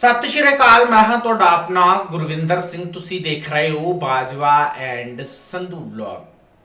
ਸਤਿ ਸ਼੍ਰੀ ਅਕਾਲ, ਮੈਂ ਹਾਂ ਤੁਹਾਡਾ ਆਪਣਾ ਗੁਰਵਿੰਦਰ ਸਿੰਘ। ਤੁਸੀਂ ਦੇਖ ਰਹੇ ਹੋ ਬਾਜਵਾ ਐਂਡ ਸੰਧੂ ਵਲੌਗ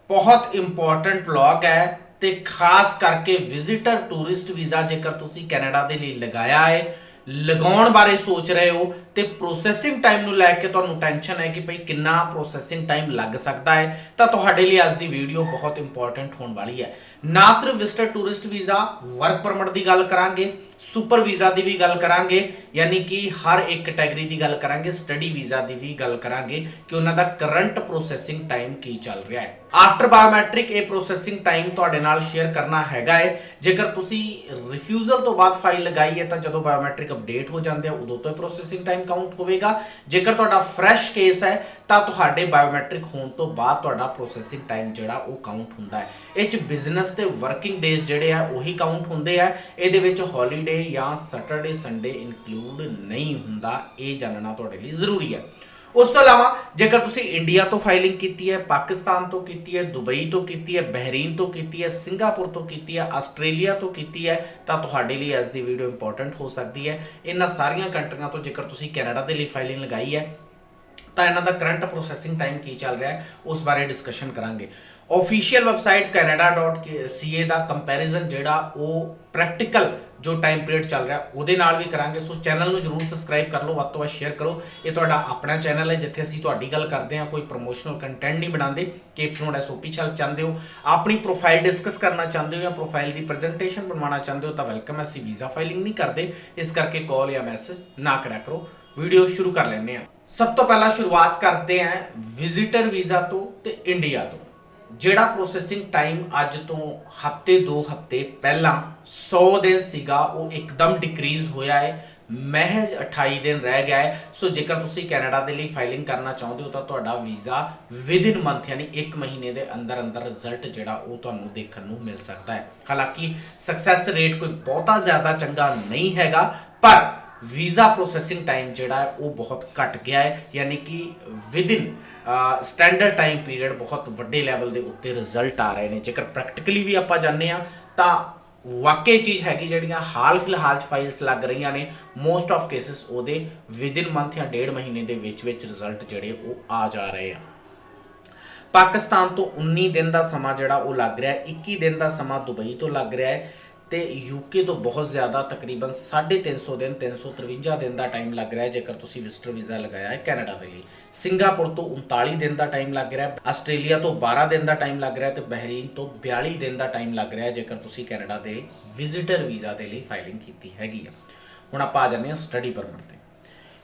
ਬਹੁਤ ਇੰਪੋਰਟੈਂਟ ਵਲੌਗ ਹੈ ਤੇ ਖਾਸ ਕਰਕੇ ਵਿਜ਼ਿਟਰ ਟੂਰਿਸਟ ਵੀਜ਼ਾ ਜੇਕਰ ਤੁਸੀਂ ਕੈਨੇਡਾ ਦੇ ਲਈ ਲਗਾਇਆ ਹੈ, ਲਗਾਉਣ ਬਾਰੇ ਸੋਚ ਰਹੇ ਹੋ ਤੇ ਪ੍ਰੋਸੈਸਿੰਗ ਟਾਈਮ ਨੂੰ ਲੈ ਕੇ ਤੁਹਾਨੂੰ ਟੈਨਸ਼ਨ ਹੈ ਕਿ ਭਈ ਕਿੰਨਾ ਪ੍ਰੋਸੈਸਿੰਗ ਟਾਈਮ ਲੱਗ ਸਕਦਾ ਹੈ, ਤਾਂ ਤੁਹਾਡੇ ਲਈ ਅੱਜ ਦੀ ਵੀਡੀਓ ਬਹੁਤ ਇੰਪੋਰਟੈਂਟ ਹੋਣ ਵਾਲੀ ਹੈ। ਨਾ ਸਿਰਫ visitor tourist visa work permit ਦੀ ਗੱਲ ਕਰਾਂਗੇ ਸੁਪਰ ਵੀਜ਼ਾ ਦੀ ਵੀ ਗੱਲ ਕਰਾਂਗੇ, ਯਾਨੀ ਕਿ ਹਰ ਇੱਕ ਕੈਟਾਗਰੀ ਦੀ ਗੱਲ ਕਰਾਂਗੇ ਸਟੱਡੀ ਵੀਜ਼ਾ ਦੀ ਵੀ ਗੱਲ ਕਰਾਂਗੇ ਕਿ ਉਹਨਾਂ ਦਾ ਕਰੰਟ ਪ੍ਰੋਸੈਸਿੰਗ ਟਾਈਮ ਕੀ ਚੱਲ ਰਿਹਾ ਹੈ। ਆਫਟਰ ਬਾਇਓਮੈਟ੍ਰਿਕ ਇਹ ਪ੍ਰੋਸੈਸਿੰਗ ਟਾਈਮ ਤੁਹਾਡੇ ਨਾਲ ਸ਼ੇਅਰ ਕਰਨਾ ਹੈਗਾ ਹੈ। ਜੇਕਰ ਤੁਸੀਂ ਰਿਫਿਊਜ਼ਲ ਤੋਂ ਬਾਅਦ ਫਾਈਲ ਲਗਾਈ ਹੈ, ਤਾਂ ਜਦੋਂ ਬਾਇਓਮੈਟ੍ਰਿਕ ਅਪਡੇਟ ਹੋ ਜਾਂਦੇ ਆ, ਉਦੋਂ ਤੋਂ ਇਹ ਪ੍ਰੋਸੈਸਿੰਗ ਟਾਈਮ ਕਾਊਂਟ ਹੋਵੇਗਾ। ਜੇਕਰ ਤੁਹਾਡਾ ਫਰੈਸ਼ ਕੇਸ ਹੈ, ਤਾਂ ਤੁਹਾਡੇ ਬਾਇਓਮੈਟ੍ਰਿਕ ਹੋਣ ਤੋਂ ਬਾਅਦ ਤੁਹਾਡਾ ਪ੍ਰੋਸੈਸਿੰਗ ਟਾਈਮ ਜਿਹੜਾ ਉਹ ਕਾਊਂਟ ਹੁੰਦਾ ਹੈ। ਇਹ ਚ ਬਿਜ਼ਨਸ ਤੇ ਵਰਕਿੰਗ ਡੇਜ਼ ਜਿਹੜੇ ਆ, ਉਹੀ ਕਾਊਂਟ ਹੁੰਦੇ ਆ। ਇਹਦੇ ਵਿੱਚ ਹੌਲੀਡੇ ਜਾਂ ਸੈਟਰਡੇ ਸੰਡੇ ਇਨਕਲੂਡ ਨਹੀਂ ਹੁੰਦਾ। ਇਹ ਜਾਣਨਾ ਤੁਹਾਡੇ ਲਈ ਜ਼ਰੂਰੀ ਹੈ। ਉਸ ਤੋਂ ਇਲਾਵਾ, ਜੇਕਰ ਤੁਸੀਂ ਇੰਡੀਆ ਤੋਂ ਫਾਈਲਿੰਗ ਕੀਤੀ ਹੈ, ਪਾਕਿਸਤਾਨ ਤੋਂ ਕੀਤੀ ਹੈ, ਦੁਬਈ ਤੋਂ ਕੀਤੀ ਹੈ, ਬਹਿਰੀਨ ਤੋਂ ਕੀਤੀ ਹੈ, ਸਿੰਗਾਪੁਰ ਤੋਂ ਕੀਤੀ ਹੈ, ਆਸਟ੍ਰੇਲੀਆ ਤੋਂ ਕੀਤੀ ਹੈ, ਤਾਂ ਤੁਹਾਡੇ ਲਈ ਅੱਜ ਦੀ ਵੀਡੀਓ ਇੰਪੋਰਟੈਂਟ ਹੋ ਸਕਦੀ ਹੈ। ਇਹਨਾਂ ਸਾਰੀਆਂ ਕੰਟਰੀਆਂ ਤੋਂ ਜੇਕਰ ਤੁਸੀਂ ਕੈਨੇਡਾ ਦੇ ਲਈ ਫਾਈਲਿੰਗ ਲਗਾਈ ਹੈ ਤਾਂ ਇਹਨਾਂ ਦਾ ਕਰੰਟ ਪ੍ਰੋਸੈਸਿੰਗ ਟਾਈਮ ਕੀ ਚੱਲ ਰਿਹਾ ਹੈ, ਉਸ ਬਾਰੇ ਡਿਸਕਸ਼ਨ ਕਰਾਂਗੇ। ਆਫੀਸ਼ੀਅਲ ਵੈਬਸਾਈਟ canada.ca ਦਾ ਕੰਪੈਰੀਜ਼ਨ ਜਿਹੜਾ ਉਹ ਪ੍ਰੈਕਟੀਕਲ ਜੋ ਟਾਈਮ ਪੀਰੀਅਡ ਚੱਲ ਰਿਹਾ, ਉਹਦੇ ਨਾਲ ਵੀ ਕਰਾਂਗੇ। ਸੋ ਚੈਨਲ ਨੂੰ ਜਰੂਰ ਸਬਸਕ੍ਰਾਈਬ ਕਰ ਲਓ, ਵੱਧ ਤੋਂ ਵੱਧ ਸ਼ੇਅਰ ਕਰੋ। ਇਹ ਤੁਹਾਡਾ ਆਪਣਾ ਚੈਨਲ ਹੈ, ਜਿੱਥੇ ਅਸੀਂ ਤੁਹਾਡੀ ਗੱਲ ਕਰਦੇ ਹਾਂ, ਕੋਈ ਪ੍ਰੋਮੋਸ਼ਨਲ ਕੰਟੈਂਟ ਨਹੀਂ ਬਣਾਉਂਦੇ। ਕਿ ਐਪੀਸੋਡ ਐਸਓਪੀ ਚੱਲ ਚਾਹੁੰਦੇ ਹੋ। ਆਪਣੀ ਪ੍ਰੋਫਾਈਲ ਡਿਸਕਸ ਕਰਨਾ ਚਾਹੁੰਦੇ ਹੋ ਜਾਂ ਪ੍ਰੋਫਾਈਲ ਦੀ ਪ੍ਰੈਜੈਂਟੇਸ਼ਨ ਬਣਵਾਉਣਾ ਚਾਹੁੰਦੇ ਹੋ, ਤਾਂ ਵੈਲਕਮ ਅਸੀਂ ਵੀਜ਼ਾ ਫਾਈਲਿੰਗ ਨਹੀਂ ਕਰਦੇ। ਇਸ ਕਰਕੇ ਕਾਲ ਜਾਂ ਮੈਸੇਜ ਨਾ ਕਰਿਆ ਕਰੋ। ਵੀਡੀਓ ਸ਼ੁਰੂ ਕਰ ਲੈਂਦੇ ਹਾਂ। ਸਭ ਤੋਂ ਪਹਿਲਾਂ ਸ਼ੁਰੂਆਤ ਕਰਦੇ ਹਾਂ ਵਿਜ਼ਿਟਰ ਵੀਜ਼ਾ ਤੋਂ ਤੇ ਇੰਡੀਆ ਤੋਂ। ਜਿਹੜਾ ਪ੍ਰੋਸੈਸਿੰਗ ਟਾਈਮ ਅੱਜ ਤੋਂ ਹਫ਼ਤੇ 2 ਹਫ਼ਤੇ ਪਹਿਲਾਂ 100 ਦਿਨ ਸੀਗਾ, ਉਹ ਇੱਕਦਮ ਡਿਕਰੀਜ਼ ਹੋਇਆ ਹੈ। ਮਹਿਜ 28 ਦਿਨ ਰਹਿ ਗਿਆ ਹੈ। ਸੋ ਜੇਕਰ ਤੁਸੀਂ ਕੈਨੇਡਾ ਦੇ ਲਈ ਫਾਈਲਿੰਗ ਕਰਨਾ ਚਾਹੁੰਦੇ ਹੋ ਤਾਂ ਤੁਹਾਡਾ ਵੀਜ਼ਾ ਵਿਦ ਇਨ ਮੰਥ ਯਾਨੀ 1 ਮਹੀਨੇ ਦੇ ਅੰਦਰ ਅੰਦਰ ਰਿਜ਼ਲਟ ਜਿਹੜਾ ਉਹ ਤੁਹਾਨੂੰ ਦੇਖਣ ਨੂੰ ਮਿਲ ਸਕਦਾ ਹੈ। ਹਾਲਾਂਕਿ ਸਕਸੈਸ ਰੇਟ ਕੋਈ ਬਹੁਤਾ ਜ਼ਿਆਦਾ ਚੰਗਾ ਨਹੀਂ ਹੈਗਾ, ਪਰ ਵੀਜ਼ਾ ਪ੍ਰੋਸੈਸਿੰਗ ਟਾਈਮ ਜਿਹੜਾ ਹੈ ਉਹ ਬਹੁਤ ਘਟ ਗਿਆ ਹੈ, ਯਾਨੀ ਕਿ ਵਿਦਿਨ ਸਟੈਂਡਰਡ ਟਾਈਮ ਪੀਰੀਅਡ ਬਹੁਤ ਵੱਡੇ ਲੈਵਲ ਦੇ ਉੱਤੇ ਰਿਜ਼ਲਟ ਆ ਰਹੇ ਨੇ। ਜੇਕਰ ਪ੍ਰੈਕਟੀਕਲੀ ਵੀ ਆਪਾਂ ਜਾਣਦੇ ਆ ਤਾਂ ਵਾਕਈ ਚੀਜ਼ ਹੈਗੀ ਜਿਹੜੀਆਂ ਹਾਲ ਫਿਲਹਾਲ ਚ ਫਾਈਲਸ ਲੱਗ ਰਹੀਆਂ ਨੇ ਮੋਸਟ ਆਫ ਕੇਸਿਸ ਉਹਦੇ ਵਿਦਿਨ ਮੰਥ ਜਾਂ ਡੇਢ ਮਹੀਨੇ ਦੇ ਵਿੱਚ ਵਿੱਚ ਰਿਜ਼ਲਟ ਜਿਹੜੇ ਉਹ ਆ ਜਾ ਰਹੇ ਆ। ਪਾਕਿਸਤਾਨ ਤੋਂ 19 ਦਿਨ ਦਾ ਸਮਾਂ ਜਿਹੜਾ ਉਹ ਲੱਗ ਰਿਹਾ ਹੈ 21 ਦਿਨ ਦਾ ਸਮਾਂ ਦੁਬਈ ਤੋਂ ਲੱਗ ਰਿਹਾ ਹੈ। ਤੇ ਯੂਕੇ ਤੋਂ ਬਹੁਤ ਜ਼ਿਆਦਾ ਤਕਰੀਬਨ 350 ਦਿਨ 353 ਦਿਨ ਦਾ ਟਾਈਮ ਲੱਗ ਰਿਹਾ ਹੈ, ਜੇਕਰ ਤੁਸੀਂ ਵਿਜ਼ਟਰ ਵੀਜ਼ਾ ਲਗਾਇਆ ਹੈ ਕੈਨੇਡਾ ਦੇ ਲਈ। ਸਿੰਗਾਪੁਰ ਤੋਂ 39 ਦਿਨ ਦਾ ਟਾਈਮ ਲੱਗ ਰਿਹਾ ਹੈ, ਆਸਟ੍ਰੇਲੀਆ ਤੋਂ 12 ਦਿਨ ਦਾ ਟਾਈਮ ਲੱਗ ਰਿਹਾ ਹੈ ਤੇ ਬਹਿਰੀਨ ਤੋਂ 42 ਦਿਨ ਦਾ ਟਾਈਮ ਲੱਗ ਰਿਹਾ ਹੈ, ਜੇਕਰ ਤੁਸੀਂ ਕੈਨੇਡਾ ਦੇ ਵਿਜ਼ਿਟਰ ਵੀਜ਼ਾ ਦੇ ਲਈ ਫਾਈਲਿੰਗ ਕੀਤੀ ਹੈਗੀ ਆ ਹੁਣ ਆਪਾਂ ਆ ਜਾਂਦੇ ਹਾਂ ਸਟੱਡੀ ਪਰਮਿਟ ਤੇ।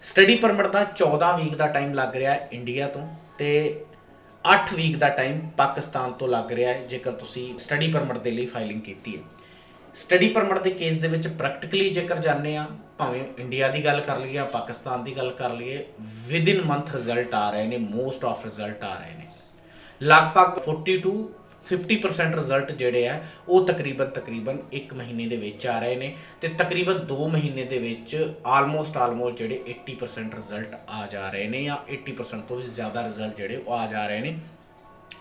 ਸਟੱਡੀ ਪਰਮਿਟ ਦਾ 14 ਵੀਕ ਦਾ ਟਾਈਮ ਲੱਗ ਰਿਹਾ ਹੈ ਇੰਡੀਆ ਤੋਂ ਤੇ 8 ਵੀਕ ਦਾ ਟਾਈਮ ਪਾਕਿਸਤਾਨ ਤੋਂ ਲੱਗ ਰਿਹਾ ਹੈ, ਜੇਕਰ ਤੁਸੀਂ ਸਟੱਡੀ ਪਰਮਿਟ ਦੇ ਲਈ ਫਾਈਲਿੰਗ ਕੀਤੀ ਹੈ। ਸਟੱਡੀ ਪਰਮਿਟ ਦੇ ਕੇਸ ਦੇ ਵਿੱਚ ਪ੍ਰੈਕਟੀਕਲੀ ਜੇਕਰ ਜਾਣਦੇ ਆ ਭਾਵੇਂ ਇੰਡੀਆ ਦੀ ਗੱਲ ਕਰ ਲਈਏ ਪਾਕਿਸਤਾਨ ਦੀ ਗੱਲ ਕਰ ਲਈਏ ਵਿਦਿਨ ਮੰਥ ਰਿਜ਼ਲਟ ਆ ਰਹੇ ਨੇ ਮੋਸਟ ਆਫ ਰਿਜ਼ਲਟ ਆ ਰਹੇ ਨੇ। ਲਗਭਗ 40 ਟੂ 50% ਰਿਜ਼ਲਟ ਜਿਹੜੇ ਆ, ਉਹ ਤਕਰੀਬਨ ਤਕਰੀਬਨ 1 ਮਹੀਨੇ ਦੇ ਵਿੱਚ ਆ ਰਹੇ ਨੇ ਤੇ ਤਕਰੀਬਨ 2 ਮਹੀਨੇ ਦੇ ਵਿੱਚ ਆਲਮੋਸਟ ਆਲਮੋਸਟ ਜਿਹੜੇ 80% ਰਿਜ਼ਲਟ ਆ ਜਾ ਰਹੇ ਨੇ ਜਾਂ 80% ਤੋਂ ਵੀ ਜ਼ਿਆਦਾ ਰਿਜ਼ਲਟ ਜਿਹੜੇ ਉਹ ਆ ਜਾ ਰਹੇ ਨੇ।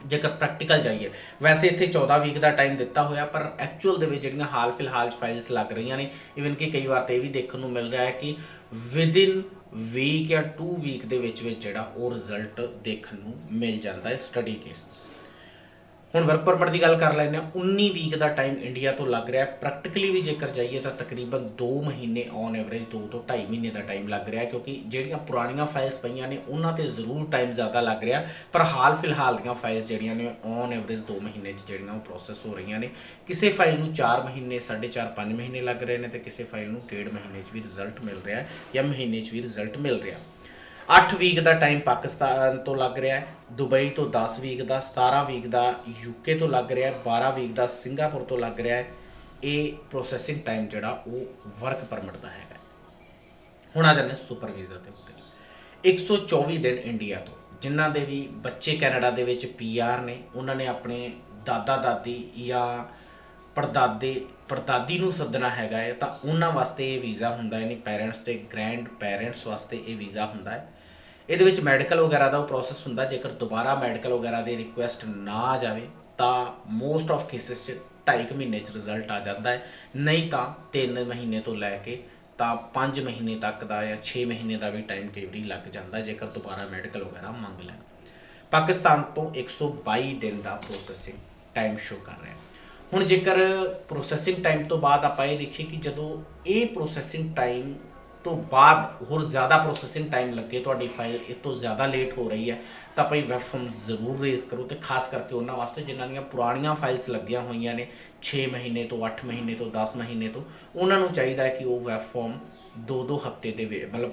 ਜੇਕਰ ਪ੍ਰੈਕਟੀਕਲ ਜਾਈਏ। ਵੈਸੇ ਇੱਥੇ 14 ਵੀਕ ਦਾ ਟਾਈਮ ਦਿੱਤਾ ਹੋਇਆ, ਪਰ ਐਕਚੁਅਲ ਦੇ ਵਿੱਚ ਜਿਹੜੀਆਂ ਹਾਲ ਫਿਲਹਾਲ ਚ ਫਾਈਲਸ ਲੱਗ ਰਹੀਆਂ ਨੇ ਇਵਨ ਕਿ ਕਈ ਵਾਰ ਤੇ ਇਹ ਵੀ ਦੇਖਣ ਨੂੰ ਮਿਲ ਰਿਹਾ ਹੈ ਕਿ ਵਿਦਿਨ ਵੀਕ ਜਾਂ 2 ਵੀਕ ਦੇ ਵਿੱਚ ਵਿੱਚ ਜਿਹੜਾ ਉਹ ਰਿਜ਼ਲਟ ਦੇਖਣ ਨੂੰ ਮਿਲ ਜਾਂਦਾ ਹੈ ਸਟੱਡੀ ਕੇਸ ਹੁਣ ਵਰਕ ਪਰਮਿਟ ਦੀ ਗੱਲ ਕਰ ਲੈਂਦੇ ਹਾਂ 19 ਵੀਕ ਦਾ ਟਾਈਮ ਇੰਡੀਆ ਤੋਂ ਲੱਗ ਰਿਹਾ ਪ੍ਰੈਕਟੀਕਲੀ ਵੀ ਜੇਕਰ ਜਾਈਏ ਤਾਂ ਤਕਰੀਬਨ 2 ਮਹੀਨੇ ਔਨ ਐਵਰੇਜ 2 ਤੋਂ 2.5 ਮਹੀਨੇ ਦਾ ਟਾਈਮ ਲੱਗ ਰਿਹਾ ਕਿਉਂਕਿ ਜਿਹੜੀਆਂ ਪੁਰਾਣੀਆਂ ਫਾਈਲਸ ਪਈਆਂ ਨੇ, ਉਹਨਾਂ ਤੇ ਜ਼ਰੂਰ ਟਾਈਮ ਜ਼ਿਆਦਾ ਲੱਗ ਰਿਹਾ ਪਰ ਹਾਲ ਫਿਲਹਾਲ ਦੀਆਂ ਫਾਈਲਸ ਜਿਹੜੀਆਂ ਨੇ ਔਨ ਐਵਰੇਜ 2 ਮਹੀਨੇ 'ਚ ਜਿਹੜੀਆਂ ਉਹ ਪ੍ਰੋਸੈਸ ਹੋ ਰਹੀਆਂ ਨੇ। ਕਿਸੇ ਫਾਈਲ ਨੂੰ 4 ਮਹੀਨੇ 4.5 5 ਮਹੀਨੇ ਲੱਗ ਰਹੇ ਨੇ ਤੇ ਕਿਸੇ ਫਾਈਲ ਨੂੰ 1.5 ਮਹੀਨੇ 'ਚ ਵੀ ਰਿਜ਼ਲਟ ਮਿਲ ਰਿਹਾ ਹੈ ਜਾਂ ਮਹੀਨੇ 'ਚ ਵੀ ਰਿਜ਼ਲਟ ਮਿਲ ਰਿਹਾ 8 ਵੀਕ ਦਾ ਟਾਈਮ ਪਾਕਿਸਤਾਨ ਤੋਂ ਲੱਗ ਰਿਹਾ ਹੈ, ਦੁਬਈ ਤੋਂ 10 ਵੀਕ ਦਾ 17 ਵੀਕ ਦਾ ਯੂਕੇ ਤੋਂ ਲੱਗ ਰਿਹਾ ਹੈ 12 ਵੀਕ ਦਾ, ਸਿੰਗਾਪੁਰ ਤੋਂ ਲੱਗ ਰਿਹਾ ਹੈ। ਇਹ ਪ੍ਰੋਸੈਸਿੰਗ ਟਾਈਮ ਜਿਹੜਾ ਉਹ ਵਰਕ ਪਰਮਿਟ ਦਾ ਹੈਗਾ ਹੁਣ ਆ ਜਾਂਦੇ ਸੁਪਰ ਵੀਜ਼ਾ ਦੇ ਉੱਤੇ। 124 ਦਿਨ ਇੰਡੀਆ ਤੋਂ, ਜਿਨ੍ਹਾਂ ਦੇ ਵੀ ਬੱਚੇ ਕੈਨੇਡਾ ਦੇ ਵਿੱਚ ਪੀਆਰ ਨੇ, ਉਹਨਾਂ ਨੇ ਆਪਣੇ ਦਾਦਾ ਦਾਦੀ ਜਾਂ ਪੜਦਾਦੇ, ਪੜਦਾਦੀ ਨੂੰ ਸੱਦਣਾ ਹੈਗਾ ਹੈ, ਤਾਂ ਉਹਨਾਂ ਵਾਸਤੇ ਇਹ ਵੀਜ਼ਾ ਹੁੰਦਾ ਹੈ ਨਹੀਂ ਪੈਰੈਂਟਸ ਤੇ ਗ੍ਰੈਂਡ ਪੈਰੈਂਟਸ ਵਾਸਤੇ ਇਹ ਵੀਜ਼ਾ ਹੁੰਦਾ ਹੈ। ਇਹਦੇ ਵਿੱਚ ਮੈਡੀਕਲ ਵਗੈਰਾ ਦਾ ਉਹ ਪ੍ਰੋਸੈਸ ਹੁੰਦਾ, ਜੇਕਰ ਦੁਬਾਰਾ ਮੈਡੀਕਲ ਵਗੈਰਾ ਦੀ ਰਿਕੁਐਸਟ ਨਾ ਆ ਜਾਵੇ, ਤਾਂ ਮੋਸਟ ਆਫ ਕੇਸਿਸ 'ਚ 2.5 ਮਹੀਨੇ 'ਚ ਰਿਜ਼ਲਟ ਆ ਜਾਂਦਾ ਹੈ। ਨਹੀਂ ਤਾਂ 3 ਮਹੀਨੇ ਤੋਂ ਲੈ ਕੇ ਤਾਂ 5 ਮਹੀਨੇ ਤੱਕ ਦਾ ਜਾਂ 6 ਮਹੀਨੇ ਦਾ ਵੀ ਟਾਈਮ ਕਈ ਵਾਰੀ ਲੱਗ ਜਾਂਦਾ, ਜੇਕਰ ਦੁਬਾਰਾ ਮੈਡੀਕਲ ਵਗੈਰਾ ਮੰਗ ਲੈਣ। ਪਾਕਿਸਤਾਨ ਤੋਂ 122 ਦਿਨ ਦਾ ਪ੍ਰੋਸੈਸਿੰਗ ਟਾਈਮ ਸ਼ੋ ਕਰ ਰਿਹਾ ਹੁਣ ਜੇਕਰ ਪ੍ਰੋਸੈਸਿੰਗ ਟਾਈਮ ਤੋਂ ਬਾਅਦ ਆਪਾਂ ਇਹ ਦੇਖੀਏ ਕਿ ਜਦੋਂ ਇਹ ਪ੍ਰੋਸੈਸਿੰਗ ਟਾਈਮ ਤੋਂ ਬਾਅਦ ਹੋਰ ਜ਼ਿਆਦਾ ਪ੍ਰੋਸੈਸਿੰਗ ਟਾਈਮ ਲੱਗੇ, ਤੁਹਾਡੀ ਫਾਈਲ ਇਹ ਤੋਂ ਜ਼ਿਆਦਾ ਲੇਟ ਹੋ ਰਹੀ ਹੈ, ਤਾਂ ਭਾਈ ਵੈਬ ਫਾਰਮ ਜ਼ਰੂਰ ਰੇਜ਼ ਕਰੋ ਤੇ ਖਾਸ ਕਰਕੇ ਉਹਨਾਂ ਵਾਸਤੇ ਜਿਨ੍ਹਾਂ ਦੀਆਂ ਪੁਰਾਣੀਆਂ ਫਾਈਲਸ ਲੱਗੀਆਂ ਹੋਈਆਂ ਨੇ 6 ਮਹੀਨੇ ਤੋਂ 8 ਮਹੀਨੇ ਤੋਂ 10 ਮਹੀਨੇ ਤੋਂ, ਉਹਨਾਂ ਨੂੰ ਚਾਹੀਦਾ ਹੈ ਕਿ ਉਹ ਵੈਬ ਫਾਰਮ ਦੋ ਦੋ ਹਫ਼ਤੇ ਦੇ ਮਤਲਬ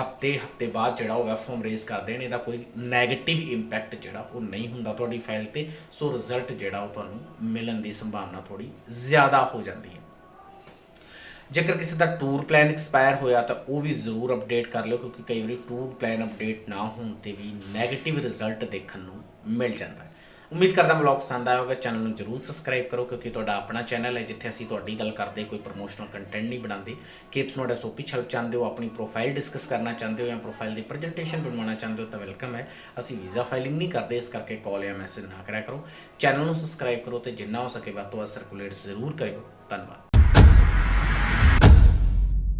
ਹਫ਼ਤੇ ਹਫ਼ਤੇ ਬਾਅਦ ਜਿਹੜਾ ਉਹ ਵੈਬ ਫਾਰਮ ਰੇਜ਼ ਕਰ ਦੇਣ ਇਹਦਾ ਕੋਈ 네ਗੇਟਿਵ ਇੰਪੈਕਟ ਜਿਹੜਾ ਉਹ ਨਹੀਂ ਹੁੰਦਾ ਤੁਹਾਡੀ ਫਾਈਲ ਤੇ ਸੋ ਰਿਜ਼ਲਟ ਜਿਹੜਾ ਉਹ ਤੁਹਾਨੂੰ ਮਿਲਣ ਦੀ ਸੰਭਾਵਨਾ ਥੋੜੀ ਜ਼ਿਆਦਾ ਹੋ ਜਾਂਦੀ ਹੈ। ਜੇਕਰ ਕਿਸੇ ਦਾ ਟੂਰ ਪਲਾਨ ਐਕਸਪਾਇਰ ਹੋਇਆ ਤਾਂ ਉਹ ਵੀ ਜ਼ਰੂਰ ਅਪਡੇਟ ਕਰ ਲਿਓ, ਕਿਉਂਕਿ ਕਈ ਵਾਰੀ ਟੂਰ ਪਲਾਨ ਅਪਡੇਟ ਨਾ ਹੋਣ ਤੇ ਵੀ 네ਗੇਟਿਵ ਰਿਜ਼ਲਟ ਦੇਖਣ ਨੂੰ ਮਿਲ ਜਾਂਦਾ ਹੈ। ਉਮੀਦ ਕਰਦਾ ਵਲੌਗ ਪਸੰਦ ਆਇਆ ਹੋਵੇਗਾ ਚੈਨਲ ਨੂੰ ਜਰੂਰ ਸਬਸਕ੍ਰਾਈਬ ਕਰੋ, ਕਿਉਂਕਿ ਤੁਹਾਡਾ ਆਪਣਾ ਚੈਨਲ ਹੈ, ਜਿੱਥੇ ਅਸੀਂ ਤੁਹਾਡੀ ਗੱਲ ਕਰਦੇ, ਕੋਈ ਪ੍ਰੋਮੋਸ਼ਨਲ ਕੰਟੈਂਟ ਨਹੀਂ ਬਣਾਉਂਦੇ। ਕੇਪਸ ਨੋਟ ਸੋਪੀ ਹੈਲਪ ਚਾਹੁੰਦੇ ਹੋ, ਆਪਣੀ ਪ੍ਰੋਫਾਈਲ ਡਿਸਕਸ ਕਰਨਾ ਚਾਹੁੰਦੇ ਹੋ ਜਾਂ ਪ੍ਰੋਫਾਈਲ ਦੀ ਪ੍ਰੈਜੈਂਟੇਸ਼ਨ ਬਣਵਾਉਣਾ ਚਾਹੁੰਦੇ ਹੋ ਤਾਂ ਵੈਲਕਮ ਹੈ। ਅਸੀਂ ਵੀਜ਼ਾ ਫਾਈਲਿੰਗ ਨਹੀਂ ਕਰਦੇ, ਇਸ ਕਰਕੇ ਕਾਲ ਜਾਂ ਮੈਸੇਜ ਨਾ ਕਰਿਆ ਕਰੋ। ਚੈਨਲ ਨੂੰ ਸਬਸਕ੍ਰਾਈਬ ਕਰੋ ਤੇ ਜਿੰਨਾ ਹੋ ਸਕੇ ਵੱਧ ਤੋਂ ਵੱਧ ਸਰਕੂਲੇਟ ਜ਼ਰੂਰ ਕਰਿਓ। ਧੰਨਵਾਦ।